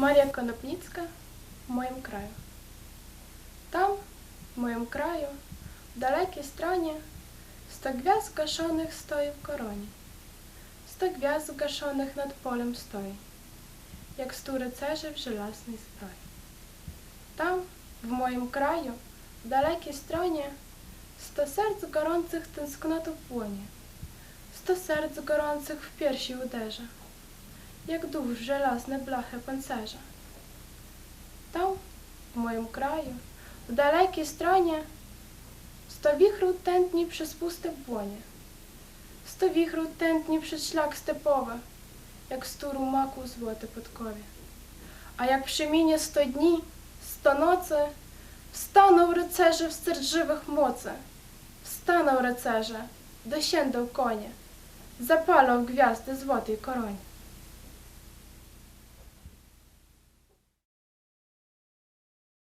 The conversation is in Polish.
Марія Конопніцька в моєму краю. Там, в моєму краю, в далекій страні, сто гвязд гашених стоїть в короні, сто гвязд гашених над полем стоїть, як сто рицежів железний зброї. Там, в моєму краю, в далекій страні, сто серць горących tęsknotą płonie, sto serc gorących w piersi uderza, jak dusz żelazne blachę pancerza. Tam, w moim kraju, w dalekiej stronie, sto wichru tętni przez puste błonie, sto wichru tętni przez szlak stepowy, jak stu rumaku złote podkowie. A jak przeminie sto dni, sto nocy, wstaną rycerze w serc żywych mocy, wstaną rycerze, dosiędą konie, zapalą gwiazdy złotej koronie.